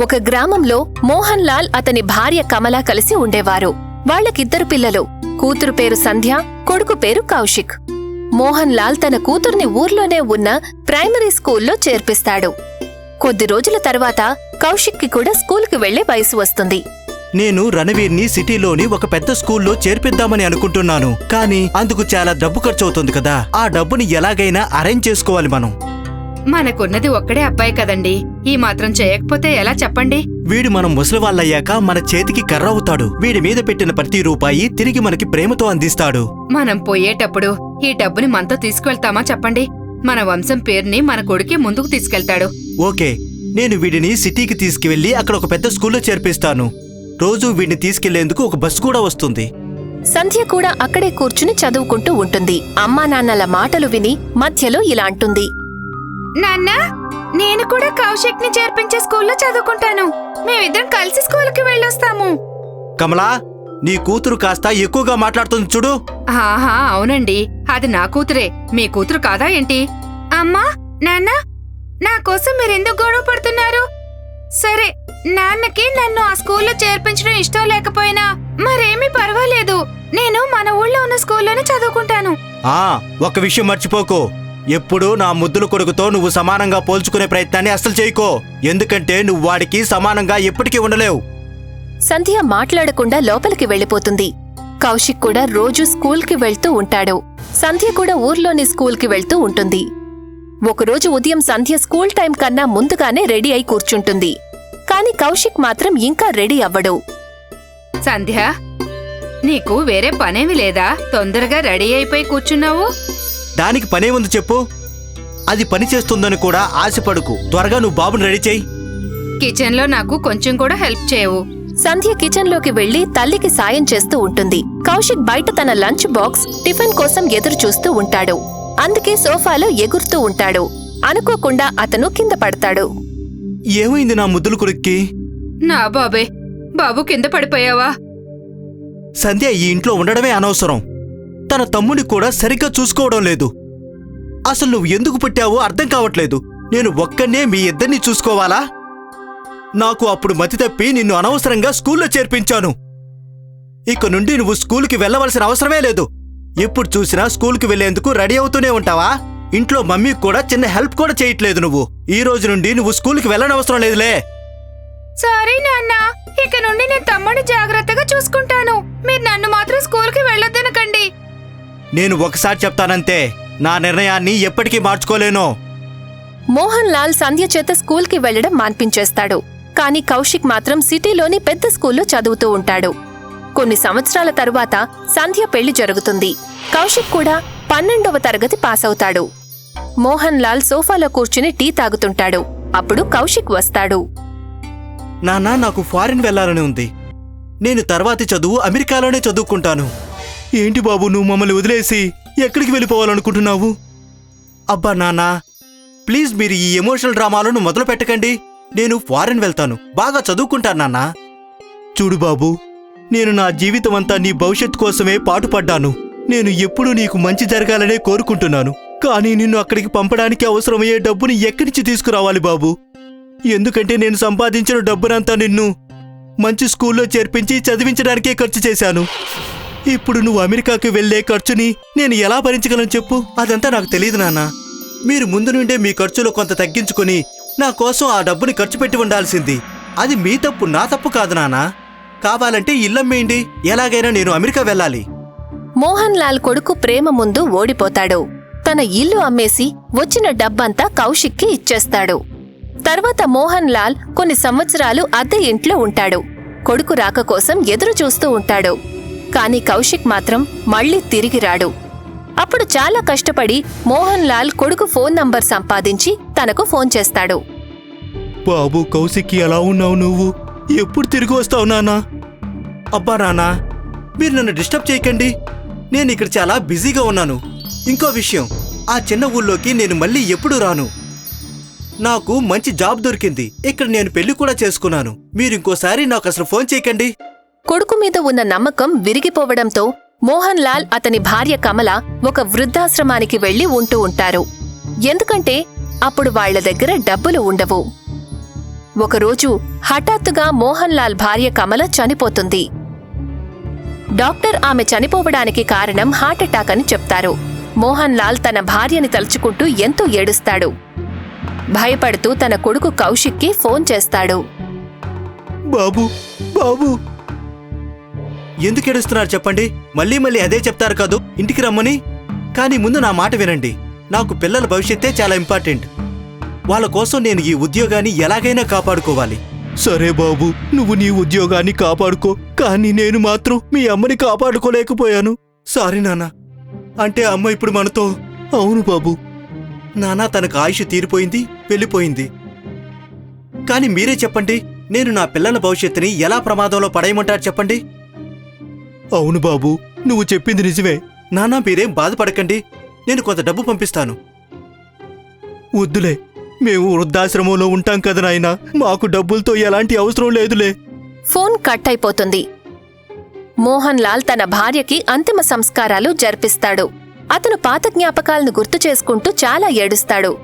ఒక గ్రామంలో మోహన్ లాల్ అతని భార్య కమల కలిసి ఉండేవారు. వాళ్ళకిద్దరు పిల్లలు. కూతురు పేరు సంధ్య కొడుకు పేరు కౌశిక్. మోహన్ లాల్ తన కూతుర్ని ఊర్లోనే ఉన్న ప్రైమరీ స్కూల్లో చేర్పిస్తాడు. కొద్ది రోజుల తర్వాత కౌశిక్కి కూడా స్కూల్కి వెళ్ళే వయసు వస్తుంది. నేను రణవీర్ని సిటీలోని ఒక పెద్ద స్కూల్లో చేర్పిద్దామని అనుకుంటున్నాను. కానీ అందుకు చాలా డబ్బు ఖర్చు అవుతుంది కదా. ఆ డబ్బుని ఎలాగైనా అరేంజ్ చేసుకోవాలి మనం. మనకున్నది ఒక్కడే అబ్బాయి కదండి. ఈ మాత్రం చేయకపోతే ఎలా చెప్పండి? వీడు మనం ముసలివాళ్ళయ్యాక మన చేతికి కర్ర అవుతాడు వీడి మీద పెట్టిన ప్రతి రూపాయి తిరిగి మనకి ప్రేమతో అందిస్తాడు. మనం పోయేటప్పుడు ఈ డబ్బుని మనతో తీసుకువెళ్తామా చెప్పండి? మన వంశం పేరుని మన కొడుకే ముందుకు తీసుకెళ్తాడు. ఓకే నేను వీడిని సిటీకి తీసుకువెళ్ళి అక్కడ ఒక పెద్ద స్కూల్లో చేర్పిస్తాను. రోజు వీడిని తీసుకెళ్ళేందుకు ఒక బస్సు కూడా వస్తుంది. సంధ్య కూడా అక్కడే కూర్చుని చదువుకుంటూ ఉంటుంది. అమ్మా నాన్నల మాటలు విని మధ్యలో ఇలా అంటుంది. నాన్న నేను కూడా కౌశిక్ని చేర్పించే స్కూల్లో చదువుకుంటాను. మేమిద్దరం కలిసి స్కూల్కి వెళ్ళొస్తాము. కమలా నీ కూతురు కాస్త ఎక్కువగా మాట్లాడుతుంది చూడు. ఆహా అవునండి. అది నా కూతురే. మీ కూతురు కాదా ఏంటి? అమ్మా నాన్న నా కోసం మీరెందుకు గొడవ పడుతున్నారు? సరే నాన్నకి నన్ను ఆ స్కూల్లో చేర్పించడం ఇష్టం లేకపోయినా మరేమీ పర్వాలేదు. నేను మన ఊళ్ళో ఉన్న స్కూల్లోనే చదువుకుంటాను. ఆ ఒక విషయం మర్చిపోకు. ఎప్పుడూ నా ముద్దుల కొడుకుతో నువ్వు సమానంగా పోల్చుకునే ప్రయత్నాన్ని అస్సలు చేయకో. ఎందుకంటే నువ్వు వాడికి సమానంగా ఎప్పటికీ ఉండలేవు. సంధ్య మాట్లాడకుండా లోపలికి వెళ్ళిపోతుంది. కౌశిక్ కూడా రోజూ స్కూల్కి వెళ్తూ ఉంటాడు. సంధ్య కూడా ఊర్లోని స్కూల్కి వెళ్తూ ఉంటుంది. ఒకరోజు ఉదయం సంధ్య స్కూల్ టైం కన్నా ముందుగానే రెడీ అయి కూర్చుంటుంది. కాని కౌశిక్ మాత్రం ఇంకా రెడీ అవ్వడు. సంధ్య నీకు వేరే పనేమి లేదా? తొందరగా రెడీ అయిపోయి కూర్చున్నావు? దానికి పనే ఉంది చెప్పు. అది పని చేస్తుందని కూడా ఆశపడుకు. త్వరగా నువ్వు బాబుని రెడీ చేయి. కిచెన్లో నాకు కొంచెం కూడా హెల్ప్ చేయవు. సంధ్య కిచెన్లోకి వెళ్ళి తల్లికి సాయం చేస్తూ ఉంటుంది. కౌశిక్ బయట తన లంచ్ బాక్స్ టిఫిన్ కోసం ఎదురు చూస్తూ ఉంటాడు. అందుకే సోఫాలో ఎగురుతూ ఉంటాడు. అనుకోకుండా అతను కింద పడతాడు. ఏమైంది నా ముద్దుల కొడుక్కి? నా బాబే బాబు కింద పడిపోయావా? సంధ్య ఈ ఇంట్లో ఉండడమే అనవసరం. తన తమ్ముని కూడా సరిగ్గా చూసుకోవడం లేదు. అసలు నువ్వు ఎందుకు పుట్టావో అర్థం కావట్లేదు. నేను ఒక్కనే మీ ఇద్దరిని చూసుకోవాలా? నాకు అప్పుడు మతి తప్పి నిన్ను అనవసరంగా స్కూల్లో చేర్పించాను. ఇక నుండి నువ్వు స్కూల్కి వెళ్ళవలసిన అవసరమే లేదు. ఎప్పుడు చూసినా స్కూల్కి వెళ్ళేందుకు రెడీ అవుతూనే ఉంటావా? ఇంట్లో మమ్మీకి కూడా చిన్న హెల్ప్ కూడా చేయట్లేదు నువ్వు. ఈ రోజు నుండి నువ్వు స్కూల్కి వెళ్ళనవసరం లేదులే. సారీ నాన్న. ఇక నుండి నేను తమ్ముడిని జాగ్రత్తగా చూసుకుంటాను. మీరు నన్ను మాత్రం స్కూల్కి వెళ్ళొద్దనకండి. నేను ఒకసారి చెప్తానంతే. నా నిర్ణయాన్ని ఎప్పటికీ మార్చుకోలేను. మోహన్ లాల్ సంధ్య చేత స్కూల్కి వెళ్ళడం మాన్పించేస్తాడు. కాని కౌశిక్ మాత్రం సిటీలోని పెద్ద స్కూల్లో చదువుతూ ఉంటాడు. కొన్ని సంవత్సరాల తరువాత సంధ్య పెళ్ళి జరుగుతుంది. కౌశిక్ కూడా పన్నెండవ తరగతి పాసవుతాడు. మోహన్ లాల్ సోఫాలో కూర్చుని టీ తాగుతుంటాడు. అప్పుడు కౌశిక్ వస్తాడు. నాన్న నాకు ఫారిన్ వెళ్ళాలని ఉంది. నేను తర్వాతి చదువు అమెరికాలోనే చదువుకుంటాను. ఏంటి బాబు నువ్వు మమ్మల్ని వదిలేసి ఎక్కడికి వెళ్ళిపోవాలనుకుంటున్నావు? అబ్బా నాన్నా ప్లీజ్ మీరు ఈ ఎమోషనల్ డ్రామాలను మొదలు పెట్టకండి. నేను ఫారెన్ వెళ్తాను. బాగా చదువుకుంటాను నాన్నా. చూడు బాబు నేను నా జీవితం అంతా నీ భవిష్యత్తు కోసమే పాటుపడ్డాను. నేను ఎప్పుడూ నీకు మంచి జరగాలనే కోరుకుంటున్నాను. కానీ నిన్ను అక్కడికి పంపడానికి అవసరమయ్యే డబ్బుని ఎక్కడి నుంచి తీసుకురావాలి బాబు? ఎందుకంటే నేను సంపాదించిన డబ్బునంతా నిన్ను మంచి స్కూల్లో చేర్పించి చదివించడానికే ఖర్చు చేశాను. ఇప్పుడు నువ్వు అమెరికాకి వెళ్ళే ఖర్చుని నేను ఎలా భరించగలను చెప్పు? అదంతా నాకు తెలియదు నాన్న. మీరు ముందు నుండే మీ ఖర్చులో కొంత తగ్గించుకుని నా కోసం ఆ డబ్బుని ఖర్చు పెట్టి ఉండాల్సింది. అది మీ తప్పు నా తప్పు కాదు నాన్న. కావాలంటే ఇల్లమ్మేయండి ఎలాగైనా నేను అమెరికా వెళ్ళాలి. మోహన్ లాల్ కొడుకు ప్రేమ ముందు ఓడిపోతాడు. తన ఇల్లు అమ్మేసి వచ్చిన డబ్బంతా కౌశిక్కి ఇచ్చేస్తాడు. తర్వాత మోహన్ లాల్ కొన్ని సంవత్సరాలు అద్దె ఇంట్లో ఉంటాడు. కొడుకు రాక కోసం ఎదురు చూస్తూ ఉంటాడు. కాని కౌశిక్ మాత్రం మళ్ళీ తిరిగి రాడు. అప్పుడు చాలా కష్టపడి మోహన్ లాల్ కొడుకు ఫోన్ నంబర్ సంపాదించి తనకు ఫోన్ చేస్తాడు. బాబు కౌశిక్కి ఎలా ఉన్నావు నువ్వు? ఎప్పుడు తిరిగి వస్తావు నానా అబ్బా నానా మీరు నన్ను డిస్టర్బ్ చేయకండి. నేను ఇక్కడ చాలా బిజీగా ఉన్నాను. ఇంకో విషయం ఆ చిన్న ఊళ్ళోకి నేను మళ్ళీ ఎప్పుడు రాను? నాకు మంచి జాబ్ దొరికింది. ఇక్కడ నేను పెళ్ళి కూడా చేసుకున్నాను. మీరు ఇంకోసారి నాకు అసలు ఫోన్ చేయకండి. కొడుకు మీద ఉన్న నమ్మకం విరిగిపోవడంతో మోహన్ లాల్ అతని భార్య కమల ఒక వృద్ధాశ్రమానికి వెళ్ళి ఉంటూ ఉంటారు. ఎందుకంటే అప్పుడు వాళ్ళ దగ్గర డబ్బులు ఉండవు. ఒకరోజు హఠాత్తుగా మోహన్ లాల్ భార్య కమల చనిపోతుంది. డాక్టర్ ఆమె చనిపోవడానికి కారణం హార్ట్అటాక్ అని చెప్తారు. మోహన్ లాల్ తన భార్యని తలుచుకుంటూ ఎంతో ఏడుస్తాడు. భయపడుతూ తన కొడుకు కౌశిక్కి ఫోన్ చేస్తాడు. బాబు బాబు ఎందుకు ఏడుస్తున్నారు చెప్పండి? మళ్ళీ మళ్ళీ అదే చెప్తారు కాదు. ఇంటికి రమ్మని. కానీ ముందు నా మాట వినండి. నాకు పిల్లల భవిష్యత్తే చాలా ఇంపార్టెంట్. వాళ్ళ కోసం నేను ఈ ఉద్యోగాన్ని ఎలాగైనా కాపాడుకోవాలి. సరే బాబు నువ్వు నీ ఉద్యోగాన్ని కాపాడుకో. కానీ నేను మాత్రం మీ అమ్మని కాపాడుకోలేకపోయాను. సారీ నాన్న. అంటే అమ్మ ఇప్పుడు మనతో అవును బాబు. నాన్న తనకు ఆయుష్ తీరిపోయింది వెళ్ళిపోయింది. కానీ మీరే చెప్పండి నేను నా పిల్లల భవిష్యత్తుని ఎలా ప్రమాదంలో పడేయమంటారు చెప్పండి? అవును బాబు నువ్వు చెప్పింది నిజమే. నానా మీరేం బాధపడకండి నేను కొంత డబ్బు పంపిస్తాను. వద్దులే మేము వృద్ధాశ్రమంలో ఉంటాం కదా నాయనా మాకు డబ్బులతో ఎలాంటి అవసరం లేదులే. ఫోన్ కట్ అయిపోతుంది మోహన్ లాల్ తన భార్యకి అంతిమ సంస్కారాలు జరిపిస్తాడు. అతను పాత జ్ఞాపకాలను గుర్తు చేసుకుంటూ చాలా ఏడుస్తాడు.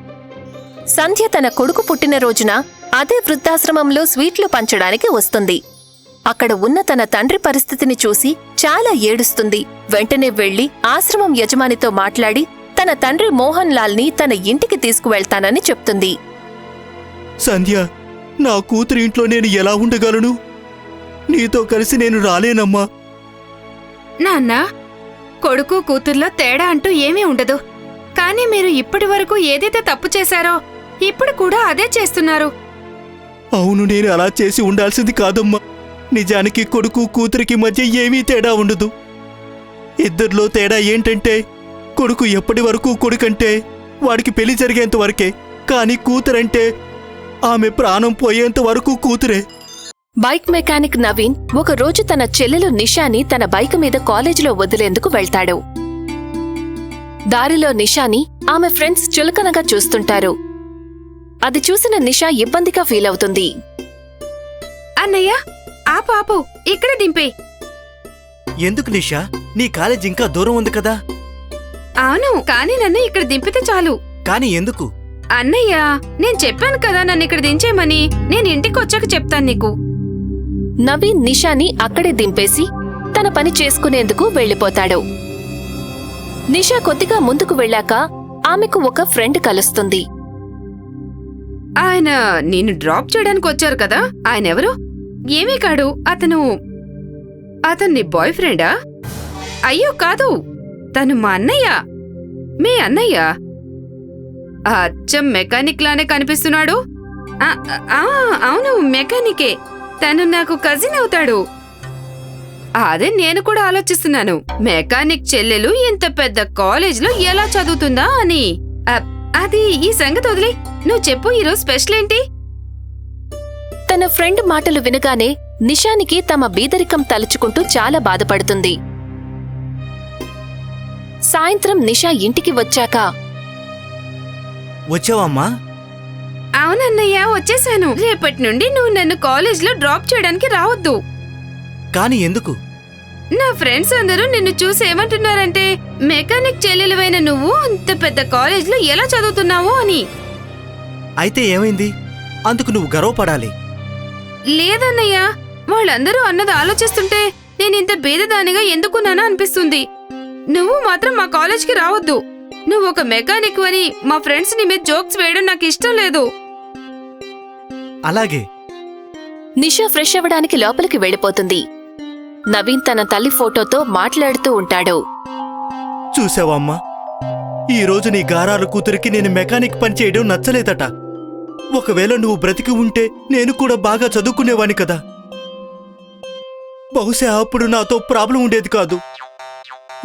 సంధ్య తన కొడుకు పుట్టినరోజున అదే వృద్ధాశ్రమంలో స్వీట్లు పంచడానికి వస్తుంది. అక్కడ ఉన్న తన తండ్రి పరిస్థితిని చూసి చాలా ఏడుస్తుంది. వెంటనే వెళ్ళి ఆశ్రమం యజమానితో మాట్లాడి తన తండ్రి మోహన్ లాల్ని తన ఇంటికి తీసుకువెళ్తానని చెప్తుంది. సంధ్య నా కూతురి ఇంట్లో నేను ఎలా ఉండగలను? నీతో కలిసి నేను రాలేనమ్మా. నాన్న కొడుకు కూతుర్లో తేడా అంటూ ఏమీ ఉండదు. కానీ మీరు ఇప్పటి వరకు ఏదైతే తప్పు చేశారో ఇప్పుడు కూడా అదే చేస్తున్నారు. అవును నేను అలా చేసి ఉండాల్సింది కాదమ్మా. నిజానికి కొడుకు కూతురికి మధ్య ఏమీ తేడా ఉండదు. ఇద్దరిలో తేడా ఏంటంటే కొడుకు ఎప్పటి వరకు కొడుకంటే వాడికి పెళ్ళి జరిగేంత వరకే కానీ కూతురంటే ఆమె ప్రాణం పోయేంత వరకు కూతురే. బైక్ మెకానిక్ నవీన్ ఒక రోజు తన చెల్లెలు నిషాని తన బైక్ మీద కాలేజీలో వదిలేందుకు వెళ్తాడు. దారిలో నిషాని ఆమె ఫ్రెండ్స్ చులకనగా చూస్తుంటారు. అది చూసిన నిషా ఇబ్బందిగా ఫీల్ అవుతుంది అన్నయ్య ఆ పాపు ఇక్కడ దింపే. ఎందుకు నిషా? నీ కాలేజ్ ఇంకా దూరం ఉంది కదా? అవును కానీ నన్ను ఇక్కడ దింపితే చాలు. కానీ ఎందుకు? అన్నయ్య నేను చెప్పాను కదా నన్ను ఇక్కడ దించేయమని. నేను ఇంటికి వచ్చాక చెప్తాను నీకు. నవీన్ నిషాని అక్కడే దింపేసి తన పని చేసుకునేందుకు వెళ్ళిపోతాడు. నిషా కొద్దిగా ముందుకు వెళ్ళాక ఆమెకు ఒక ఫ్రెండ్ కలుస్తుంది. ఆయన నేను డ్రాప్ చేయడానికి వచ్చారు కదా? ఆయన ఎవరు ఏమీ కాడు అతను అతన్ని బాయ్ ఫ్రెండా? అయ్యో కాదు తను మా అన్నయ్య. మీ అన్నయ్య? అచ్చం మెకానిక్ లానే కనిపిస్తున్నాడు అవును మెకానికే. తను నాకు కజిన్ అవుతాడు. అదే నేను కూడా ఆలోచిస్తున్నాను. మెకానిక్ చెల్లెలు ఇంత పెద్ద కాలేజ్లో ఎలా చదువుతుందా అని. అది ఈ సంగతి వదిలే. నువ్వు చెప్పు ఈరోజు స్పెషల్ ఏంటి? తన ఫ్రెండ్ మాటలు వినగానే నిషానికి తమ బీదరికం తలుచుకుంటూ చాలా బాధపడుతుంది. సాయంత్రం నిషా ఇంటికి వచ్చాక వచ్చావమ్మా? అవునన్నయ్య వచ్చేసాను. రేపటి నుండి నువ్వు నన్ను కాలేజ్లో డ్రాప్ చేయడానికి రావద్దు. కానీ ఎందుకు? నా ఫ్రెండ్స్ అందరూ నిన్ను చూసి ఏమంటున్నారంటే మెకానిక్ చెల్లెలువైన నువ్వు అంత పెద్ద కాలేజ్లో ఎలా చదువుతున్నావు అని. అయితే ఏమైంది? అందుకు నువ్వు గర్వపడాలి. లేదన్నయ్య వాళ్ళందరూ అన్నది ఆలోచిస్తుంటే నేను ఇంత బీదదానిగా ఎందుకున్నానా అనిపిస్తుంది. నువ్వు మాత్రం మా కాలేజ్కి రావద్దు. నువ్వు ఒక మెకానిక్ అని మా ఫ్రెండ్స్ నీ మీద జోక్స్ వేయడం నాకు ఇష్టం లేదు. అలాగే. నిషా ఫ్రెష్ అవ్వడానికి లోపలికి వెళ్ళిపోతుంది. నవీన్ తన తల్లి ఫోటోతో మాట్లాడుతూ ఉంటాడు. చూసావమ్మా ఈ రోజు నీ గారాల కూతురికి నేను మెకానిక్ పని చేయడం నచ్చలేదట. ఒకవేళ నువ్వు బ్రతికి ఉంటే నేను కూడా బాగా చదువుకునేవాని కదా. బహుశా అప్పుడు నాతో ప్రాబ్లం ఉండేది కాదు.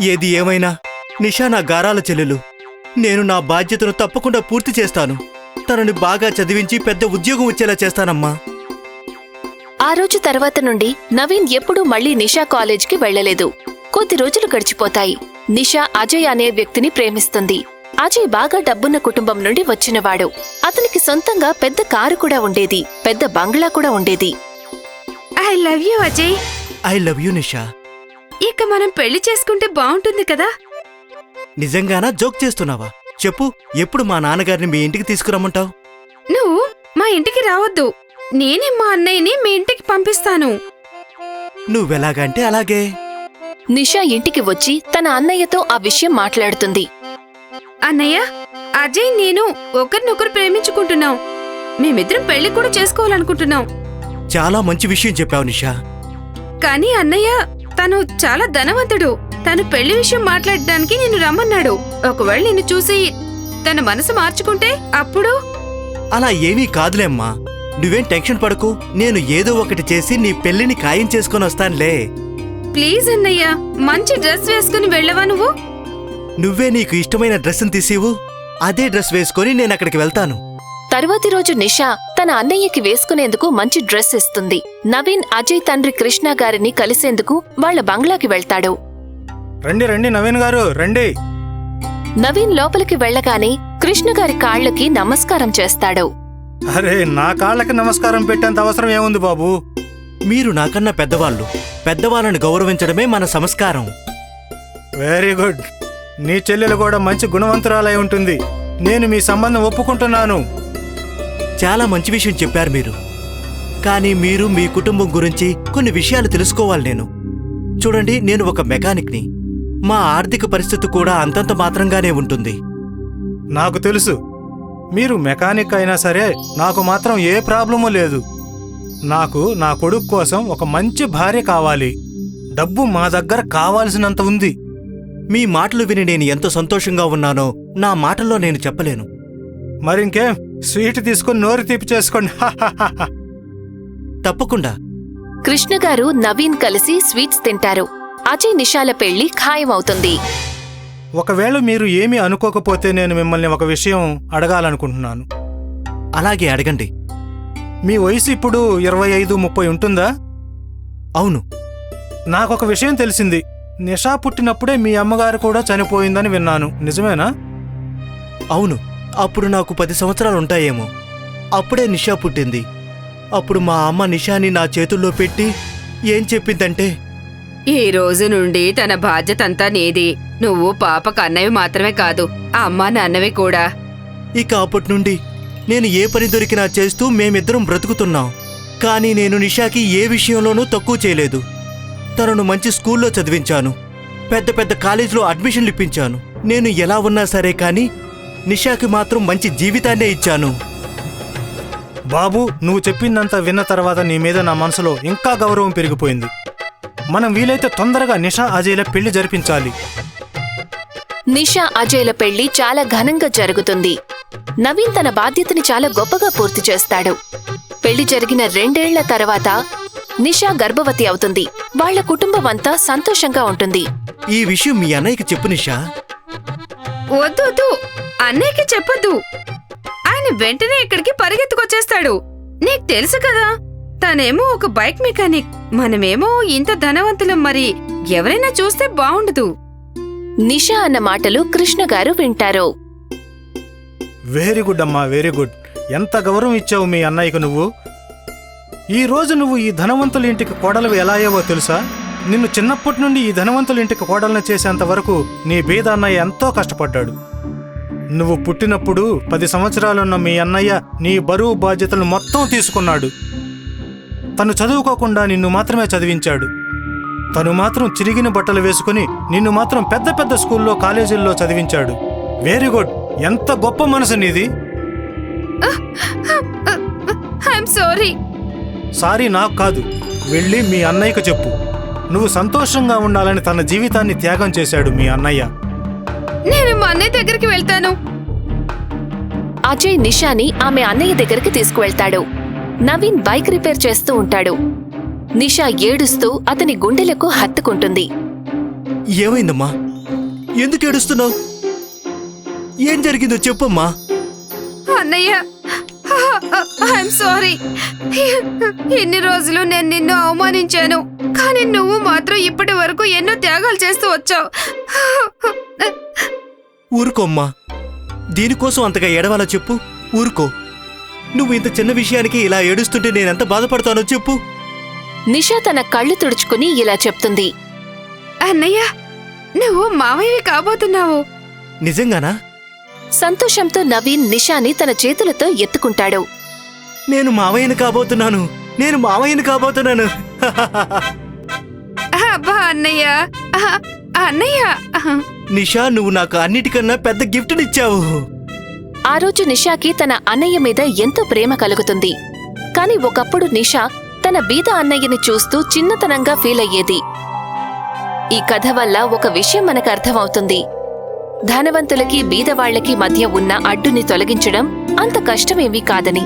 ఏది ఏమైనా నిషా నా గారాల చెల్లెలు. నేను నా బాధ్యతను తప్పకుండా పూర్తి చేస్తాను. తనని బాగా చదివించి పెద్ద ఉద్యోగం వచ్చేలా చేస్తానమ్మా. ఆ రోజు తర్వాత నుండి నవీన్ ఎప్పుడూ మళ్ళీ నిషా కాలేజ్కి వెళ్ళలేదు. కొద్ది రోజులు గడిచిపోతాయి. నిషా అజయ్ అనే వ్యక్తిని ప్రేమిస్తుంది. అజయ్ బాగా డబ్బున్న కుటుంబం నుండి వచ్చినవాడు. అతనికి సొంతంగా పెద్ద కారు కూడా ఉండేది. పెద్ద బంగ్లా కూడా ఉండేది. I love you Ajay. I love you Nisha. ఇక మనం పెళ్ళి చేసుకుంటే బాగుంటుంది కదా? నిజంగానా జోక్ చేస్తున్నావా? చెప్పు ఎప్పుడు మా నాన్నగారిని మీ ఇంటికి తీసుకురమ్మంటావు? నువ్వు మా ఇంటికి రావద్దు. నేనే మా అన్నయ్యని మీ ఇంటికి పంపిస్తాను. నువ్వెలాగంటే అలాగే. నిషా ఇంటికి వచ్చి తన అన్నయ్యతో ఆ విషయం మాట్లాడుతుంది. అన్నయ్య అజయ్ నేను ఒకరినొకరు ప్రేమించుకుంటున్నాం. మేమిద్దరం పెళ్ళి కూడా చేసుకోవాలనుకుంటున్నాం. చాలా మంచి విషయం చెప్పావు నిషా. కానీ అన్నయ్య తను చాలా ధనవంతుడు. తను పెళ్ళి విషయం మాట్లాడడానికి నిన్ను రమ్మన్నాడు. ఒకవేళ నిన్ను చూసి తన మనసు మార్చుకుంటే అప్పుడు? అలా ఏమీ కాదులేమ్మా నువ్వేం టెన్షన్ పడకు. నేను ఏదో ఒకటి చేసి నీ పెళ్ళిని ఖాయం చేసుకొని వస్తానులే. ప్లీజ్ అన్నయ్య మంచి డ్రెస్ వేసుకుని వెళ్ళవా నువ్వు? నువ్వే నీకు ఇష్టమైన డ్రెస్ని తీసివు అదే డ్రెస్ వేసుకొని నేను అక్కడికి వెళ్తాను. తరువాతి రోజు నిషా తన అన్నయ్యకి వేసుకునేందుకు మంచి డ్రెస్ ఇస్తుంది. నవీన్ అజయ్ తండ్రి కృష్ణ గారిని కలిసేందుకు వాళ్ళ బంగ్లాకి వెళ్తాడు. రండి రండి నవీన్ గారు రండి. నవీన్ లోపలికి వెళ్ళగానే కృష్ణ గారి కాళ్ళకి నమస్కారం చేస్తాడు. అరే నా కాళ్ళకి నమస్కారం పెట్టేంత అవసరం ఏముంది బాబు? మీరు నాకన్నా పెద్దవాళ్ళు. పెద్దవాళ్ళని గౌరవించడమే మన సంస్కారం. వెరీ గుడ్ నీ చెల్లెలు కూడా మంచి గుణవంతురాలై ఉంటుంది. నేను మీ సంబంధం ఒప్పుకుంటున్నాను. చాలా మంచి విషయం చెప్పారు మీరు. కానీ మీరు మీ కుటుంబం గురించి కొన్ని విషయాలు తెలుసుకోవాలి నేను. చూడండి నేను ఒక మెకానిక్ని. మా ఆర్థిక పరిస్థితి కూడా అంతంత మాత్రంగానే ఉంటుంది. నాకు తెలుసు. మీరు మెకానిక్ అయినా సరే నాకు మాత్రం ఏ ప్రాబ్లము లేదు. నాకు నా కొడుకు కోసం ఒక మంచి భార్య కావాలి. డబ్బు మా దగ్గర కావాల్సినంత ఉంది. మీ మాటలు విని నేను ఎంత సంతోషంగా ఉన్నానో నా మాటల్లో నేను చెప్పలేను. మరింకేం స్వీట్ తీసుకుని నోరు తీపి చేసుకోండి. తప్పకుండా. కృష్ణ గారు నవీన్ కలిసి స్వీట్స్ తింటారు. అజయ్ నిషాల పెళ్ళి ఖాయమవుతుంది. ఒకవేళ మీరు ఏమీ అనుకోకపోతే నేను మిమ్మల్ని ఒక విషయం అడగాలనుకుంటున్నాను. అలాగే అడగండి. మీ వయసు ఇప్పుడు ఇరవై ఐదు ముప్పై ఉంటుందా? అవును. నాకొక విషయం తెలిసింది. నిషా పుట్టినప్పుడే మీ అమ్మగారు కూడా చనిపోయిందని విన్నాను. నిజమేనా? అవును. అప్పుడు నాకు పది సంవత్సరాలు ఉంటాయేమో. అప్పుడే నిషా పుట్టింది. అప్పుడు మా అమ్మ నిషాని నా చేతుల్లో పెట్టి ఏం చెప్పిందంటే ఈ రోజు నుండి తన బాధ్యత అంతా నీది. నువ్వు పాపకు అన్నవి మాత్రమే కాదు అమ్మా నాన్నవి కూడా. ఇక అప్పటి నుండి నేను ఏ పని దొరికినా చేస్తూ మేమిద్దరం బ్రతుకుతున్నాం. కానీ నేను నిషాకి ఏ విషయంలోనూ తక్కువ చేయలేదు. తనను మంచి స్కూల్లో చదివించాను. పెద్ద పెద్ద కాలేజీలో అడ్మిషన్లు ఇప్పించాను. నేను ఎలా ఉన్నా సరే కానీ నిషాకి మాత్రం మంచి జీవితాన్నే ఇచ్చాను. బాబు నువ్వు చెప్పిందంతా విన్న తర్వాత నీ మీద నా మనసులో ఇంకా గౌరవం పెరిగిపోయింది. మనం వీలైతే తొందరగా నిషా అజయ్ల పెళ్ళి జరిపించాలి. నిషా అజయ్ల పెళ్ళి చాలా ఘనంగా జరుగుతుంది. నవీన్ తన బాధ్యతని చాలా గొప్పగా పూర్తి చేస్తాడు. పెళ్ళి జరిగిన రెండేళ్ళ తర్వాత నిషా గర్భవతి అవుతుంది. వాళ్ళ కుటుంబం అంతా సంతోషంగా ఉంటుంది. ఈ విషయం మీ అన్నయ్యకి చెప్పు నిషా. వద్దు వద్దు. అన్నయ్యకి చెప్పొద్దు. ఆయన వెంటనే ఇక్కడికి పరిగెత్తుకొచ్చేస్తాడు. నీకు తెలుసు కదా తనేమో ఒక బైక్ మెకానిక్. మనమేమో ఇంత ధనవంతులం మరి ఎవరైనా చూస్తే బావుండదు. నిషా అన్న మాటలు కృష్ణ గారు వింటారు. వెరీ గుడ్ అమ్మా వెరీ గుడ్ ఎంత గౌరవం ఇచ్చావు మీ అన్నయ్యకు నువ్వు? ఈ రోజు నువ్వు ఈ ధనవంతుల ఇంటికి కోడలు ఎలా అయ్యావో తెలుసా? నిన్ను చిన్నప్పటి నుండి ఈ ధనవంతుల ఇంటికి కోడలను చేసేంత వరకు నీ బీద అన్నయ్య ఎంతో కష్టపడ్డాడు. నువ్వు పుట్టినప్పుడు పది సంవత్సరాలున్న మీ అన్నయ్య నీ బరువు బాధ్యతలు మొత్తం తీసుకున్నాడు. తను చదువుకోకుండా నిన్ను మాత్రమే చదివించాడు. తను మాత్రం చిరిగిన బట్టలు వేసుకుని నిన్ను మాత్రం పెద్ద పెద్ద స్కూల్లో కాలేజీల్లో చదివించాడు. వెరీ గుడ్ ఎంత గొప్ప మనసు నీది. సారీ సారీ నాకు కాదు. వెళ్ళి మీ అన్నయ్యకు చెప్పు. నువ్వు సంతోషంగా ఉండాలని తన జీవితాన్ని త్యాగం చేశాడు మీ అన్నయ్య. నేను మా అన్నయ్య దగ్గరికి వెళ్తాను. అజయ్ నిషాని ఆమె అన్నయ్య దగ్గరికి తీసుకువెళ్తాడు. నవీన్ బైక్ రిపేర్ చేస్తూ ఉంటాడు. నిషా ఏడుస్తూ అతని గుండెలకు హత్తుకుంటుంది. ఏమైందమ్మా? ఎందుకు ఏడుస్తున్నావు? ఏం జరిగిందో చెప్పమ్మా. అన్నయ్య ఐఎమ్ సారీ ఎన్ని రోజులు నేను నిన్ను అవమానించాను. కానీ నువ్వు మాత్రం ఇప్పటి వరకు ఎన్నో త్యాగాలు చేస్తూ వచ్చావు. ఊరుకోమ్మా. దీనికోసం అంతగా ఏడవాలో చెప్పు. ఊరుకో. నువ్వు ఇంత చిన్న విషయానికి ఇలా ఏడుస్తుంటే నేనెంత బాధపడతానో చెప్పు. నిషా తన కళ్ళు తుడుచుకుని ఇలా చెప్తుంది. అన్నయ్య నువ్వు మావయ్యవి కాబోతున్నావు. నిజంగానా? సంతోషంతో నవీన్ నిషాని తన చేతులతో ఎత్తుకుంటాడు. నేను మావయ్యను కాబోతున్నాను. నేను మావయ్యను కాబోతున్నాను. అబ్బా అన్నయ్య. ఆహా, అన్నయ్య. ఆహా. నిషా నువ్వు నాకు అన్నిటికన్నా పెద్ద గిఫ్ట్నిచ్చావు ఆ రోజు నిషాకి తన అన్నయ్య మీద ఎంతో ప్రేమ కలుగుతుంది. కాని ఒకప్పుడు నిషా తన బీద అన్నయ్యని చూస్తూ చిన్నతనంగా ఫీల్ అయ్యేది. ఈ కథ వల్ల ఒక విషయం మనకు అర్థమవుతుంది. ధనవంతులకి బీదవాళ్ళకి మధ్య ఉన్న అడ్డుని తొలగించడం అంత కష్టమేమీ కాదని